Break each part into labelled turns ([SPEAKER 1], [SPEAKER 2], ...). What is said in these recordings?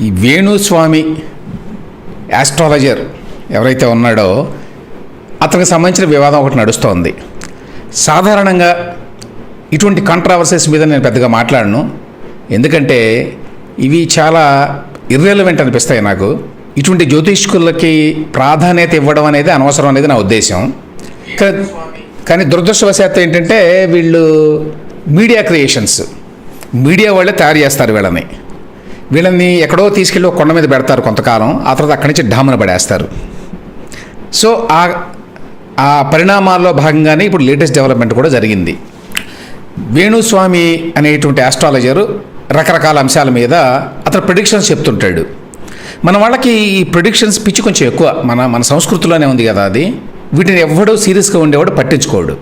[SPEAKER 1] ఈ వేణుస్వామి యాస్ట్రాలజర్ ఎవరైతే ఉన్నాడో అతనికి సంబంధించిన వివాదం ఒకటి నడుస్తోంది. సాధారణంగా ఇటువంటి కాంట్రావర్సీస్ మీద నేను పెద్దగా మాట్లాడను. ఎందుకంటే ఇవి చాలా ఇర్రెలవెంట్ అనిపిస్తాయి నాకు. ఇటువంటి జ్యోతిష్కులకి ప్రాధాన్యత ఇవ్వడం అనేది అనవసరం అనేది నా ఉద్దేశం కా- కానీ దురదృష్టవశాత్తు ఏంటంటే వీళ్ళు మీడియా క్రియేషన్స్ మీడియా వాళ్ళే తయారు చేస్తారు వీళ్ళని. వీళ్ళని ఎక్కడో తీసుకెళ్ళి ఒక కొండ మీద పెడతారు కొంతకాలం. ఆ తర్వాత అక్కడి నుంచి డామున పడేస్తారు. సో ఆ ఆ పరిణామాల్లో భాగంగానే ఇప్పుడు లేటెస్ట్ డెవలప్మెంట్ కూడా జరిగింది. వేణుస్వామి అనేటువంటి ఆస్ట్రాలజరు రకరకాల అంశాల మీద అతను ప్రిడిక్షన్స్ చెప్తుంటాడు. మన వాళ్ళకి ఈ ప్రిడిక్షన్స్ పిచ్చి కొంచెం ఎక్కువ. మన మన సంస్కృతిలోనే ఉంది కదా అది. వీటిని ఎవ్వడూ సీరియస్గా ఉండేవాడు పట్టించుకోడు.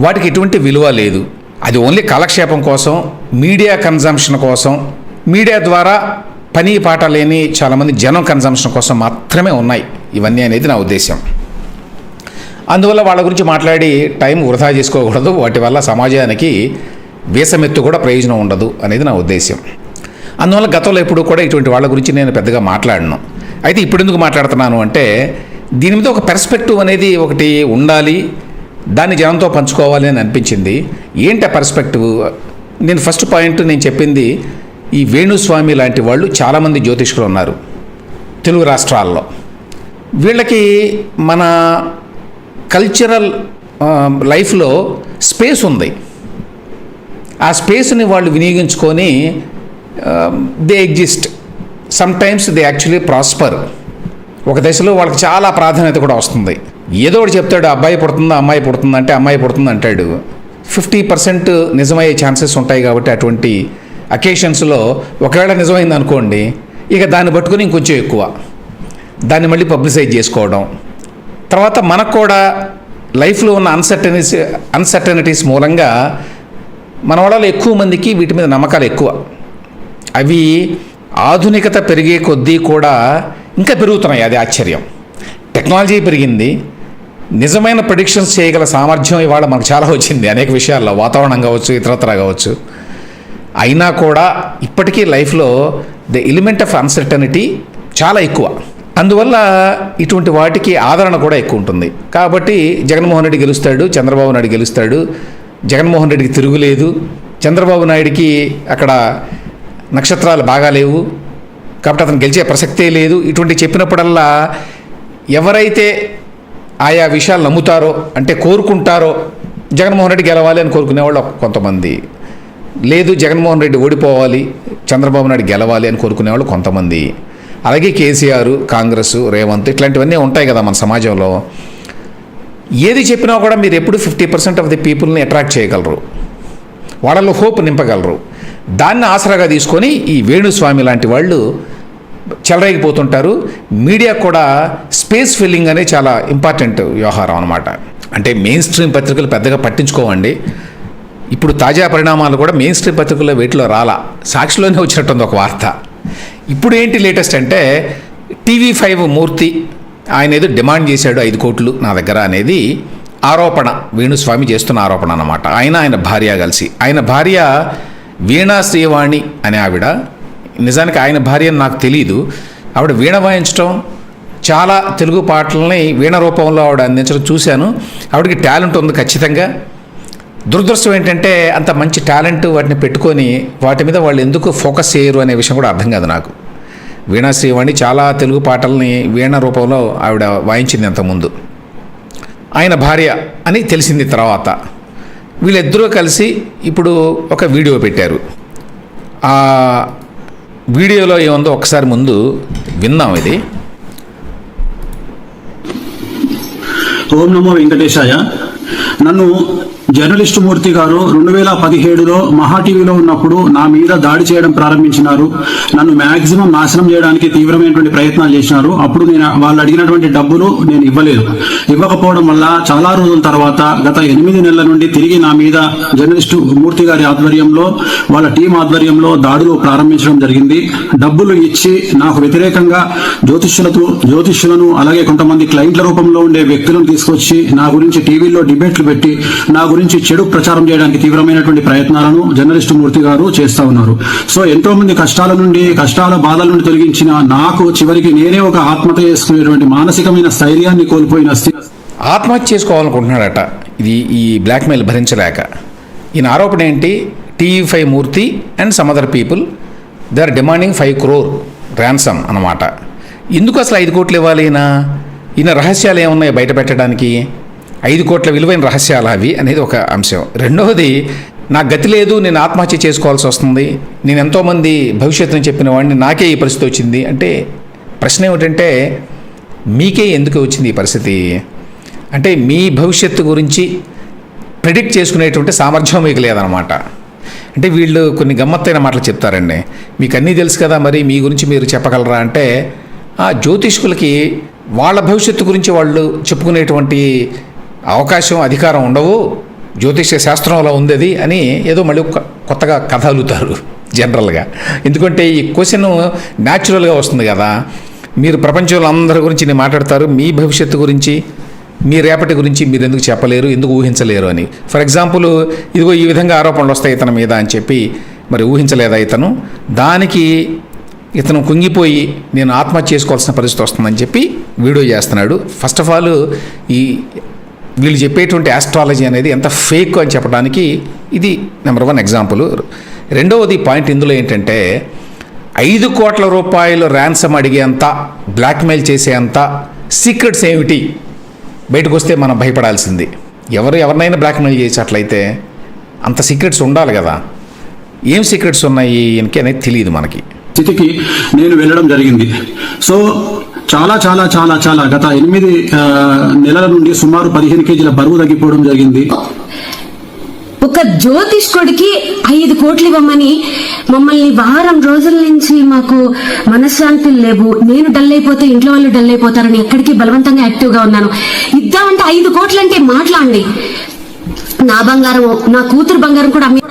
[SPEAKER 1] వాటికి ఎటువంటి విలువ లేదు. అది ఓన్లీ కాలక్షేపం కోసం మీడియా కన్జంప్షన్ కోసం మీడియా ద్వారా పని పాట లేని చాలామంది జనం కన్సంప్షన్ కోసం మాత్రమే ఉన్నాయి. ఇవన్నీ అనేది నా ఉద్దేశం అందువల్ల వాళ్ళ గురించి మాట్లాడి టైం వృధా చేసుకోకూడదు. వాటి వల్ల సమాజానికి వేసమెత్తు కూడా ప్రయోజనం ఉండదు అనేది నా ఉద్దేశం అందువల్ల గతంలో ఎప్పుడు కూడా ఇటువంటి వాళ్ళ గురించి నేను పెద్దగా మాట్లాడను. అయితే ఇప్పుడు ఎందుకు మాట్లాడుతున్నాను అంటే దీని మీద ఒక పెర్స్పెక్టివ్ అనేది ఒకటి ఉండాలి. దాన్ని జనంతో పంచుకోవాలి అని అనిపించింది. ఏంటి ఆ పర్స్పెక్టివ్ నేను ఫస్ట్ పాయింట్ నేను చెప్పింది ఈ వేణుస్వామి లాంటి వాళ్ళు చాలామంది జ్యోతిష్కులు ఉన్నారు తెలుగు రాష్ట్రాల్లో. వీళ్ళకి మన కల్చరల్ లైఫ్లో స్పేస్ ఉంది. ఆ స్పేస్ని వాళ్ళు వినియోగించుకొని they exist. Sometimes they actually prosper. ఒక దశలో వాళ్ళకి చాలా ప్రాధాన్యత కూడా వస్తుంది. ఏదో ఒకటి చెప్తాడు అబ్బాయి పుడుతుందా అమ్మాయి పుడుతుందా? అంటే అమ్మాయి పుడుతుంది? అంటాడు. ఫిఫ్టీ పర్సెంట్ నిజమయ్యే ఛాన్సెస్ ఉంటాయి కాబట్టి అటువంటి అకేషన్స్లో ఒకవేళ నిజమైంది అనుకోండి ఇక దాన్ని పట్టుకొని ఇంకొంచెం ఎక్కువ. దాన్ని మళ్ళీ పబ్లిసైజ్ చేసుకోవడం. తర్వాత మనకు కూడా లైఫ్లో ఉన్న అన్సర్టనిటీస్ అన్సర్టనిటీస్ మూలంగా మన వాళ్ళలో ఎక్కువ మందికి వీటి మీద నమ్మకాలు ఎక్కువ. అవి ఆధునికత పెరిగే కొద్దీ కూడా ఇంకా పెరుగుతున్నాయి. అది ఆశ్చర్యం. టెక్నాలజీ పెరిగింది. నిజమైన ప్రొడిక్షన్స్ చేయగల సామర్థ్యం ఇవాళ మనకు చాలా వచ్చింది. అనేక విషయాల్లో వాతావరణం కావచ్చు ఇతరత్ర కావచ్చు. అయినా కూడా ఇప్పటికీ లైఫ్లో ద ఎలిమెంట్ ఆఫ్ అన్సర్టనిటీ చాలా ఎక్కువ. అందువల్ల ఇటువంటి వాటికి ఆదరణ కూడా ఎక్కువ ఉంటుంది. కాబట్టి జగన్మోహన్ రెడ్డి గెలుస్తాడు చంద్రబాబు నాయుడు గెలుస్తాడు జగన్మోహన్ రెడ్డికి తిరుగులేదు చంద్రబాబు నాయుడికి అక్కడ నక్షత్రాలు బాగాలేవు కాబట్టి అతను గెలిచే ప్రసక్తే లేదు. ఇటువంటి చెప్పినప్పుడల్లా ఎవరైతే ఆయా విషయాలు నమ్ముతారో అంటే కోరుకుంటారో జగన్మోహన్ రెడ్డి గెలవాలి అని కోరుకునేవాళ్ళు కొంతమంది. లేదు జగన్మోహన్ రెడ్డి ఓడిపోవాలి చంద్రబాబు నాయుడు గెలవాలి అని కోరుకునేవాళ్ళు కొంతమంది. అలాగే కేసీఆర్ కాంగ్రెస్ రేవంత్ ఇట్లాంటివన్నీ ఉంటాయి కదా మన సమాజంలో. ఏది చెప్పినా కూడా మీరు ఎప్పుడు ఫిఫ్టీ పర్సెంట్ ఆఫ్ ది పీపుల్ని అట్రాక్ట్ చేయగలరు. వాళ్ళలో హోప్ నింపగలరు. దాన్ని ఆసరాగా తీసుకొని ఈ వేణుస్వామి లాంటి వాళ్ళు చెలరేగిపోతుంటారు. మీడియా కూడా స్పేస్ ఫిల్లింగ్ అనేది చాలా ఇంపార్టెంట్ వ్యవహారం అనమాట అంటే మెయిన్ స్ట్రీమ్ పత్రికలు పెద్దగా పట్టించుకోవండి. ఇప్పుడు తాజా పరిణామాలు కూడా మెయిన్ స్ట్రీమ్ పత్రికల్లో వీటిలో రాలా. సాక్షిలోనే వచ్చినట్టుంది ఒక వార్త. ఇప్పుడు ఏంటి లేటెస్ట్ అంటే టీవీ ఫైవ్ మూర్తి ఆయన ఏదో డిమాండ్ చేశాడు ఐదు కోట్లు నా దగ్గర అనేది ఆరోపణ. వేణుస్వామి చేస్తున్న ఆరోపణ అన్నమాట. ఆయన ఆయన భార్య కలిసి. ఆయన భార్య వీణా శ్రీవాణి అనే ఆవిడ. నిజానికి ఆయన భార్య నాకు తెలియదు ఆవిడ వీణ వాయించడం చాలా తెలుగు పాటలని వీణ రూపంలో ఆవిడ అందించడం చూశాను. ఆవిడకి టాలెంట్ ఉంది ఖచ్చితంగా. దురదృష్టం ఏంటంటే అంత మంచి టాలెంట్ వాటిని పెట్టుకొని వాటి మీద వాళ్ళు ఎందుకు ఫోకస్ చేయరు అనే విషయం కూడా అర్థం కాదు నాకు. వీణా శ్రీవాణి చాలా తెలుగు పాటల్ని వీణ రూపంలో ఆవిడ వాయించింది అంతకుముందు. ఆయన భార్య అని తెలిసింది తర్వాత. వీళ్ళిద్దరూ కలిసి ఇప్పుడు ఒక వీడియో పెట్టారు. ఆ వీడియోలో ఏముందో ఒకసారి ముందు విందాం ఇది.
[SPEAKER 2] ఓం నమో వెంకటేశాయ. నన్ను జర్నలిస్టు మూర్తి గారు రెండు వేల పదిహేడులో మహా టీవీలో ఉన్నప్పుడు నా మీద దాడి చేయడం ప్రారంభించినారు. నన్ను మాక్సిమం నాశనం చేయడానికి తీవ్రమైనటువంటి ప్రయత్నాలు చేసినారు. అప్పుడు నేను వాళ్ళు అడిగినటువంటి డబ్బులు నేను ఇవ్వలేదు. ఇవ్వకపోవడం వల్ల చాలా రోజుల తర్వాత గత ఎనిమిది నెలల నుండి తిరిగి నా మీద జర్నలిస్టు మూర్తి గారి ఆధ్వర్యంలో వాళ్ళ టీం ఆధ్వర్యంలో దాడులు ప్రారంభించడం జరిగింది. డబ్బులు ఇచ్చి నాకు వ్యతిరేకంగా జ్యోతిష్యులతో జ్యోతిష్యులను అలాగే కొంతమంది క్లయింట్ల రూపంలో ఉండే వ్యక్తులను తీసుకొచ్చి నా గురించి టీవీలో డిబేట్లు పెట్టి నా గురించి చెడు ప్రచారం చేయడానికి తీవ్రమైనటువంటి ప్రయత్నాలను జర్నలిస్టు మూర్తి గారు చేస్తా ఉన్నారు. సో ఎంతో మంది కష్టాల నుండి కష్టాల బాధల నుండి తొలగించిన నాకు చివరికి నేనే ఒక ఆత్మహత్య చేసుకునేటువంటి మానసికమైన స్థైర్యాన్ని కోల్పోయిన
[SPEAKER 1] ఆత్మహత్య చేసుకోవాలనుకుంటున్నాడట. ఇది ఈ బ్లాక్మెయిల్ భరించలేక. ఈయన ఆరోపణ ఏంటి? TV five Murthy and some other people they are demanding five crore ransom అన్నమాట. ఎందుకు అసలు ఐదు కోట్లు ఇవ్వాలి ఈయన? ఈయన రహస్యాలు ఏమున్నాయి బయట పెట్టడానికి? ఐదు కోట్ల విలువైన రహస్యాలు అవి అనేది ఒక అంశం. రెండవది నాకు గతి లేదు నేను ఆత్మహత్య చేసుకోవాల్సి వస్తుంది నేను ఎంతోమంది భవిష్యత్తుని చెప్పిన వాడిని నాకే ఈ పరిస్థితి వచ్చింది అంటే ప్రశ్న ఏమిటంటే మీకే ఎందుకు వచ్చింది ఈ పరిస్థితి? అంటే మీ భవిష్యత్తు గురించి ప్రిడిక్ట్ చేసుకునేటువంటి సామర్థ్యం మీకు లేదనమాట. అంటే వీళ్ళు కొన్ని గమ్మత్తైన మాటలు చెప్తారండి. మీకు అన్నీ తెలుసు కదా మరి మీ గురించి మీరు చెప్పగలరా అంటే ఆ జ్యోతిష్కులకి వాళ్ళ భవిష్యత్తు గురించి వాళ్ళు చెప్పుకునేటువంటి అవకాశం అధికారం ఉండవు. జ్యోతిష శాస్త్రంలో ఉంది అది అని ఏదో మళ్ళీ కొత్తగా కథ జనరల్గా. ఎందుకంటే ఈ క్వశ్చన్ న్యాచురల్గా వస్తుంది కదా. మీరు ప్రపంచంలో అందరి గురించి నేను మాట్లాడతారు మీ భవిష్యత్తు గురించి మీ రేపటి గురించి మీరు ఎందుకు చెప్పలేరు ఎందుకు ఊహించలేరు అని. ఫర్ ఎగ్జాంపుల్ ఇదిగో ఈ విధంగా ఆరోపణలు వస్తాయి ఇతని మీద అని చెప్పి మరి ఊహించలేదా ఇతను? దానికి ఇతను కుంగిపోయి నేను ఆత్మహత్య చేసుకోవాల్సిన పరిస్థితి వస్తుందని చెప్పి వీడియో చేస్తున్నాడు. ఫస్ట్ ఆఫ్ ఆల్ ఈ వీళ్ళు చెప్పేటువంటి ఆస్ట్రాలజీ అనేది ఎంత ఫేక్ అని చెప్పడానికి ఇది నెంబర్ వన్ ఎగ్జాంపుల్ రెండవది పాయింట్ ఇందులో ఏంటంటే ఐదు కోట్ల రూపాయలు ర్యాన్సమ్ అడిగేంత బ్లాక్మెయిల్ చేసేంత సీక్రెట్స్ ఏమిటి? బయటకు వస్తే మనం భయపడాల్సింది. ఎవరు ఎవరినైనా బ్లాక్మెయిల్ చేసేట్లయితే అంత సీక్రెట్స్ ఉండాలి కదా. ఏం సీక్రెట్స్ ఉన్నాయి? ఈయనకి అనేది తెలియదు మనకి.
[SPEAKER 2] స్థితికి నేను వెళ్ళడం జరిగింది. సో చాలా చాలా చాలా చాలా గత ఎనిమిది నెలల నుండి సుమారు పదిహేను కేజీల బరువు తగ్గిపోవడం జరిగింది.
[SPEAKER 3] ఒక జ్యోతిష్కుడికి ఐదు కోట్లు ఇవ్వమని మమ్మల్ని వారం రోజుల నుంచి మాకు మనశ్శాంతులు లేవు. నేను డల్ అయిపోతే ఇంట్లో వాళ్ళు డల్ అయిపోతారని ఎక్కడికి బలవంతంగా యాక్టివ్గా ఉన్నాను. ఇద్దామంటే ఐదు కోట్లు అంటే మాట్లాడండి నా బంగారం నా కూతురు బంగారం కూడా అమ్మి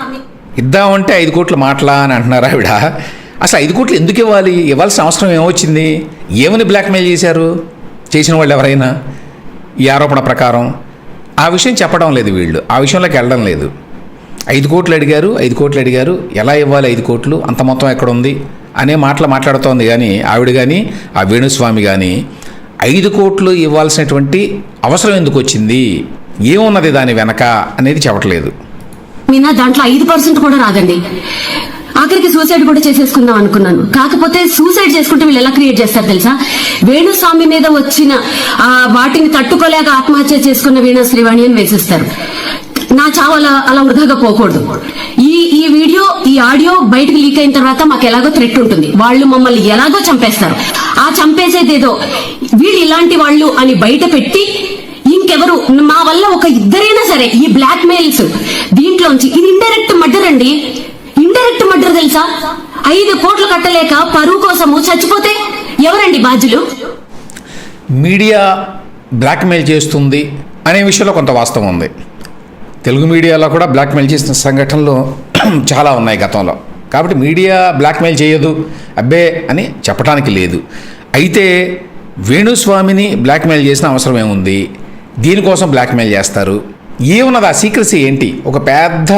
[SPEAKER 1] ఇద్దామంటే ఐదు కోట్లు మాటలా అని అంటున్నారు ఆవిడ. అసలు ఐదు కోట్లు ఎందుకు ఇవ్వాలి? ఇవ్వాల్సిన అవసరం ఏమొచ్చింది? ఏమని బ్లాక్మెయిల్ చేశారు? చేసిన వాళ్ళు ఎవరైనా? ఈ ఆరోపణ ప్రకారం ఆ విషయం చెప్పడం లేదు వీళ్ళు. ఆ విషయంలోకి వెళ్ళడం లేదు. ఐదు కోట్లు అడిగారు ఐదు కోట్లు అడిగారు. ఎలా ఇవ్వాలి ఐదు కోట్లు? అంత మొత్తం ఎక్కడ ఉంది? అనే మాటలు మాట్లాడుతోంది కానీ ఆవిడ కానీ ఆ వేణుస్వామి కానీ ఐదు కోట్లు ఇవ్వాల్సినటువంటి అవసరం ఎందుకు వచ్చింది? ఏమున్నది దాని వెనక అనేది చెప్పట్లేదు.
[SPEAKER 3] దాంట్లో ఐదు పర్సెంట్ కూడా రాదండి. ఆఖరికి సూసైడ్ కూడా చేసేసుకుందాం అనుకున్నాను. కాకపోతే సూసైడ్ చేసుకుంటే వీళ్ళు ఎలా క్రియేట్ చేస్తారు తెలుసా? వేణుస్వామి మీద వచ్చిన ఆ వాటిని తట్టుకోలేక ఆత్మహత్య చేసుకున్న వీణా శ్రీవాణి అని వేసిస్తారు. నా చావు అలా అలా వృధాగా పోకూడదు. ఈ ఈ వీడియో ఈ ఆడియో బయటకు లీక్ అయిన తర్వాత మాకు ఎలాగో థ్రెట్ ఉంటుంది. వాళ్ళు మమ్మల్ని ఎలాగో చంపేస్తారు. ఆ చంపేసేదేదో వీళ్ళు ఇలాంటి వాళ్ళు అని బయట పెట్టి ఇంకెవరు మా వల్ల ఒక ఇద్దరైనా సరే ఈ బ్లాక్ మెయిల్స్ దీంట్లోంచి ఇది ఇండైరెక్ట్ మర్డర్ అండి. ఇండైరెక్ట్ మర్డర్ తెలుసా? ఐదు కోట్లు కట్టలేక పరువు కోసము చచ్చిపోతే ఎవరండి బాధ్యులు?
[SPEAKER 1] మీడియా బ్లాక్మెయిల్ చేస్తుంది అనే విషయంలో కొంత వాస్తవం ఉంది. తెలుగు మీడియాలో కూడా బ్లాక్మెయిల్ చేసిన సంఘటనలు చాలా ఉన్నాయి గతంలో. కాబట్టి మీడియా బ్లాక్మెయిల్ చేయదు అబ్బే అని చెప్పడానికి లేదు. అయితే వేణుస్వామిని బ్లాక్మెయిల్ చేసిన అవసరం ఏముంది? దీనికోసం బ్లాక్మెయిల్ చేస్తారు. ఏమున్నది? ఆ సీక్రసీ ఏంటి? ఒక పెద్ద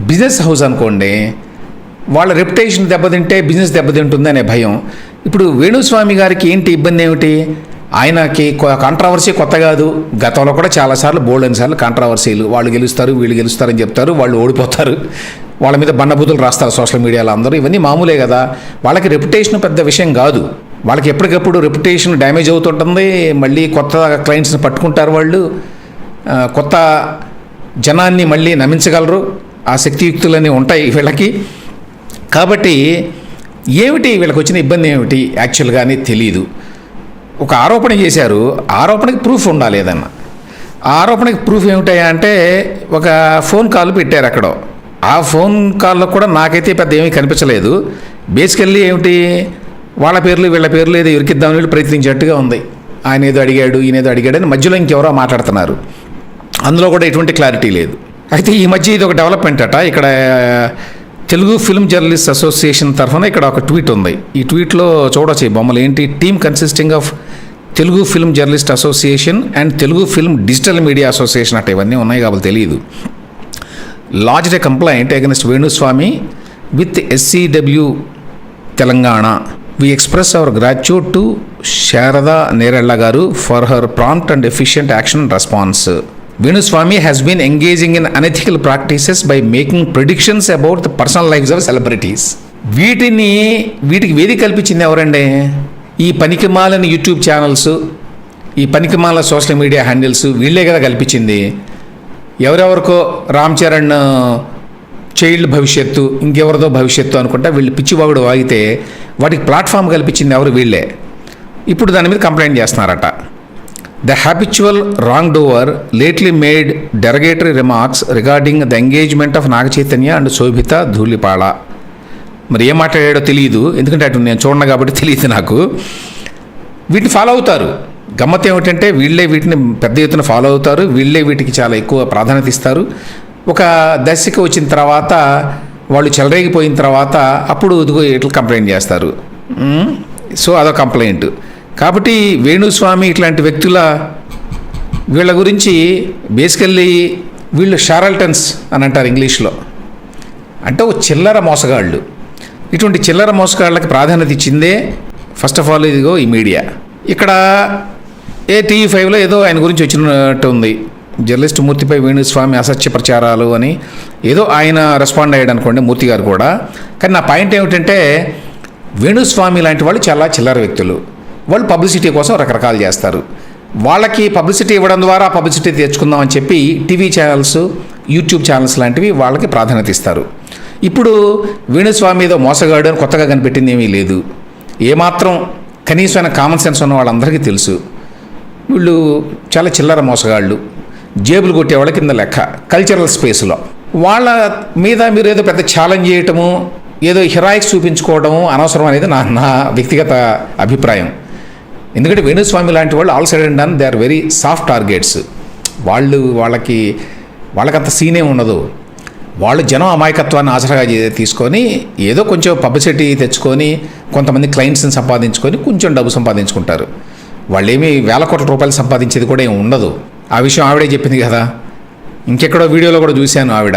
[SPEAKER 1] బిజినెస్ హౌస్ అనుకోండి వాళ్ళ రెప్యుటేషన్ దెబ్బతింటే బిజినెస్ దెబ్బతింటుంది అనే భయం. ఇప్పుడు వేణుస్వామి గారికి ఏంటి ఇబ్బంది ఏమిటి? ఆయనకి కాంట్రవర్సీ కొత్త కాదు. గతంలో కూడా చాలాసార్లు బోల్డ్ సార్లు కాంట్రవర్సీలు వాళ్ళు గెలుస్తారు వీళ్ళు గెలుస్తారని చెప్తారు వాళ్ళు ఓడిపోతారు. వాళ్ళ మీద బండబూతులు రాస్తారు సోషల్ మీడియాలో అందరూ. ఇవన్నీ మామూలే కదా. వాళ్ళకి రెప్యుటేషన్ పెద్ద విషయం కాదు. వాళ్ళకి ఎప్పటికప్పుడు రెప్యుటేషన్ డ్యామేజ్ అవుతుంటుంది. మళ్ళీ కొత్త క్లయింట్స్ని పట్టుకుంటారు వాళ్ళు. కొత్త జనాన్ని మళ్ళీ నమ్మించగలరు. ఆ శక్తియుక్తులన్నీ ఉంటాయి వీళ్ళకి. కాబట్టి ఏమిటి వీళ్ళకి వచ్చిన ఇబ్బంది ఏమిటి? యాక్చువల్గా అని తెలియదు ఒక ఆరోపణ చేశారు. ఆరోపణకి ప్రూఫ్ ఉండాలి ఏదన్నా. ఆ ఆరోపణకి ప్రూఫ్ ఏమిటాయా అంటే ఒక ఫోన్ కాల్ పెట్టారు అక్కడ. ఆ ఫోన్ కాల్లో కూడా నాకైతే పెద్ద ఏమీ కనిపించలేదు. బేసికల్లీ ఏమిటి? వాళ్ళ పేర్లు వీళ్ళ పేర్లు ఏదో ఇరికిద్దామని వీళ్ళు ప్రయత్నించినట్టుగా ఉంది. ఆయన ఏదో అడిగాడు ఈయన ఏదో అడిగాడు అని మధ్యలో ఇంకెవరో మాట్లాడుతున్నారు. అందులో కూడా ఎటువంటి క్లారిటీ లేదు. అయితే ఈ మధ్య ఇది ఒక డెవలప్మెంట్ అట. ఇక్కడ తెలుగు ఫిల్మ్ జర్నలిస్ట్ అసోసియేషన్ తరఫున ఇక్కడ ఒక ట్వీట్ ఉంది. ఈ ట్వీట్లో చూడొచ్చు ఈ బొమ్మలు. ఏంటి? Team consisting of Telugu film journalist association and Telugu film digital media association అట్ట ఇవన్నీ ఉన్నాయి కాబట్టి తెలియదు. Lodged a complaint against Venuswamy with SCW Telangana. We express our gratitude to Sharada Nerella garu for her prompt and efficient action response Venuswamy has been engaging in unethical practices by making predictions about the personal lifes of celebrities వీటిని వీటికి వేదిక కల్పించింది ఎవరండి? ఈ పనికిమాలిన YouTube channels ఈ పనికిమాల social media handles వీళ్ళే కదా కల్పించింది. ఎవరెవరికో రామ్ చరణ్ చైల్డ్ భవిష్యత్తు ఇంకెవరిదో భవిష్యత్తు అనుకుంటా వీళ్ళు పిచ్చివాగుడు వాగితే వాటికి ప్లాట్ఫామ్ కల్పించింది ఎవరు వీళ్ళే. ఇప్పుడు దాని మీద కంప్లైంట్ చేస్తున్నారట. The habitual wrongdoer lately made derogatory remarks regarding the engagement of Naga Chaitanya and Sobhita Dhulipala మరి ఏం మాట్లాడాడో తెలియదు ఎందుకంటే అటు నేను చూడను కాబట్టి తెలియదు నాకు. వీటిని ఫాలో అవుతారు. గమ్మత్ ఏమిటంటే వీళ్ళే వీటిని పెద్ద ఎత్తున ఫాలో అవుతారు. వీళ్ళే వీటికి చాలా ఎక్కువ ప్రాధాన్యత ఇస్తారు. ఒక దశకి వచ్చిన తర్వాత వాళ్ళు చెలరేగిపోయిన తర్వాత అప్పుడు ఇదిగో ఇట్లా కంప్లైంట్ చేస్తారు. సో అదో కంప్లైంట్ కాబట్టి వేణుస్వామి ఇట్లాంటి వ్యక్తుల వీళ్ళ గురించి బేసికల్లీ వీళ్ళు షారల్టన్స్ అని అంటారు ఇంగ్లీష్లో. అంటే ఒక చిల్లర మోసగాళ్ళు. ఇటువంటి చిల్లర మోసగాళ్ళకి ప్రాధాన్యత ఇచ్చిందే ఫస్ట్ ఆఫ్ ఆల్ ఇదిగో ఈ మీడియా ఇక్కడ ఏ టీవీ ఫైవ్లో ఏదో ఆయన గురించి వచ్చినట్టు ఉంది. జర్నలిస్ట్ మూర్తిపై వేణుస్వామి అసత్య ప్రచారాలు అని ఏదో ఆయన రెస్పాండ్ అయ్యాడు అనుకోండి మూర్తి గారు కూడా. కానీ నా పాయింట్ ఏమిటంటే వేణుస్వామి లాంటి వాళ్ళు చాలా చిల్లర వ్యక్తులు. వాళ్ళు పబ్లిసిటీ కోసం రకరకాలు చేస్తారు. వాళ్ళకి పబ్లిసిటీ ఇవ్వడం ద్వారా పబ్లిసిటీ తెచ్చుకుందాం అని చెప్పి టీవీ ఛానల్స్ యూట్యూబ్ ఛానల్స్ లాంటివి వాళ్ళకి ప్రాధాన్యత ఇస్తారు. ఇప్పుడు వేణుస్వామి ఏదో మోసగాడు అని కొత్తగా కనిపెట్టింది ఏమీ లేదు. ఏమాత్రం కనీసమైన కామన్ సెన్స్ ఉన్న వాళ్ళందరికీ తెలుసు. వీళ్ళు చాలా చిల్లర మోసగాళ్ళు. జేబులు కొట్టేవాళ్ళ కింద లెక్క కల్చరల్ స్పేస్లో వాళ్ళ మీద మీరు ఏదో పెద్ద ఛాలెంజ్ చేయటము ఏదో హిరాయిక్స్ చూపించుకోవడము అనవసరం అనేది నా నా వ్యక్తిగత అభిప్రాయం. ఎందుకంటే వేణుస్వామి లాంటి వాళ్ళు all said and done they are very soft targets వాళ్ళు వాళ్ళకి వాళ్ళకంత సీనే ఉండదు. వాళ్ళు జనం అమాయకత్వాన్ని ఆసరాగా తీసుకొని ఏదో కొంచెం పబ్లిసిటీ తెచ్చుకొని కొంతమంది క్లయింట్స్ని సంపాదించుకొని కొంచెం డబ్బు సంపాదించుకుంటారు. వాళ్ళు ఏమీ వేల కోట్ల రూపాయలు సంపాదించేది కూడా ఏమి ఉండదు. ఆ విషయం ఆవిడే చెప్పింది కదా. ఇంకెక్కడో వీడియోలో కూడా చూశాను ఆవిడ.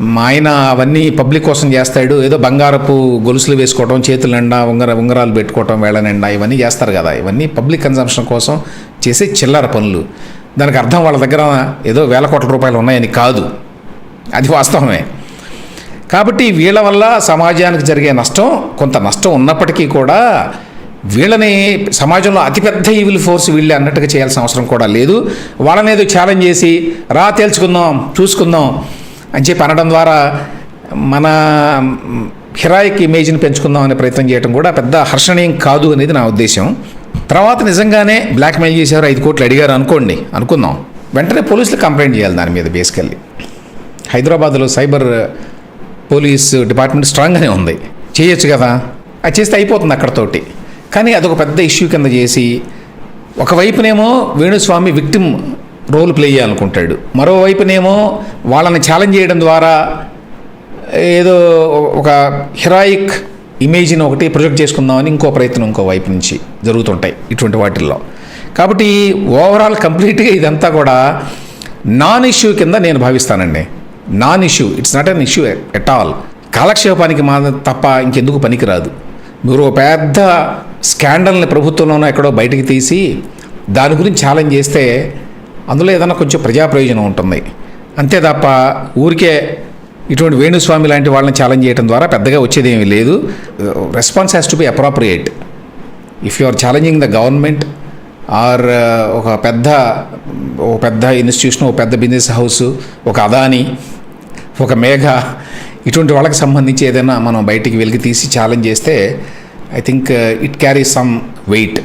[SPEAKER 1] మా ఆయన అవన్నీ పబ్లిక్ కోసం చేస్తాడు. ఏదో బంగారపు గొలుసులు వేసుకోవటం చేతుల నిండా ఉంగర ఉంగరాలు పెట్టుకోవటం వేళ నిండా ఇవన్నీ చేస్తారు కదా. ఇవన్నీ పబ్లిక్ కన్సంప్షన్ కోసం చేసే చిల్లర పనులు. దానికి అర్థం వాళ్ళ దగ్గర ఏదో వేల కోట్ల రూపాయలు ఉన్నాయని కాదు. అది వాస్తవమే. కాబట్టి వీళ్ళ వల్ల సమాజానికి జరిగే నష్టం కొంత నష్టం ఉన్నప్పటికీ కూడా వీళ్ళని సమాజంలో అతిపెద్ద ఈవిల్ ఫోర్స్ వీళ్ళే అన్నట్టుగా చేయాల్సిన అవసరం కూడా లేదు. వాళ్ళని ఏదో ఛాలెంజ్ చేసి రా తేల్చుకుందాం చూసుకుందాం అని చెప్పి అనడం ద్వారా మన హిరాయిక్ ఇమేజ్ని పెంచుకుందాం అనే ప్రయత్నం చేయడం కూడా పెద్ద హర్షణీయం కాదు అనేది నా ఉద్దేశం తర్వాత నిజంగానే బ్లాక్మెయిల్ చేశారు ఐదు కోట్లు అడిగారు అనుకోండి అనుకుందాం. వెంటనే పోలీసులు కంప్లైంట్ చేయాలి దాని మీద బేసికల్లీ. హైదరాబాద్లో సైబర్ పోలీస్ డిపార్ట్మెంట్ స్ట్రాంగ్గానే ఉంది. చేయొచ్చు కదా? అది చేస్తే అయిపోతుంది అక్కడతోటి. కానీ అదొక పెద్ద ఇష్యూ కింద చేసి ఒకవైపునేమో వేణుస్వామి విక్టిమ్ రోల్ ప్లే చేయాలనుకుంటాడు. మరోవైపునేమో వాళ్ళని ఛాలెంజ్ చేయడం ద్వారా ఏదో ఒక హిరాయిక్ ఇమేజ్ని ఒకటి ప్రొజెక్ట్ చేసుకుందామని ఇంకో ప్రయత్నం ఇంకో వైపు నుంచి జరుగుతుంటాయి ఇటువంటి వాటిల్లో. కాబట్టి ఓవరాల్ కంప్లీట్గా ఇదంతా కూడా నాన్ ఇష్యూ కింద నేను భావిస్తానండి. Non issue it's not an issue at all. కాలక్షేపానికి మా తప్ప ఇంకెందుకు పనికిరాదు. మీరు పెద్ద స్కాండల్ని ప్రభుత్వంలోనో ఎక్కడో బయటికి తీసి దాని గురించి ఛాలెంజ్ చేస్తే అందులో ఏదైనా కొంచెం ప్రజా ప్రయోజనం ఉంటుంది. అంతే తప్ప ఊరికే ఇటువంటి వేణుస్వామి లాంటి వాళ్ళని ఛాలెంజ్ చేయడం ద్వారా పెద్దగా వచ్చేదేమీ లేదు. Response has to be appropriate if you are challenging the government or ఒక పెద్ద ఒక పెద్ద ఇన్స్టిట్యూషన్ ఒక పెద్ద బిజినెస్ హౌస్ ఒక అదాని ఒక మేఘ ఇటువంటి వాళ్ళకి సంబంధించి ఏదైనా మనం బయటికి వెలికి తీసి ఛాలెంజ్ చేస్తే I think it carry some weight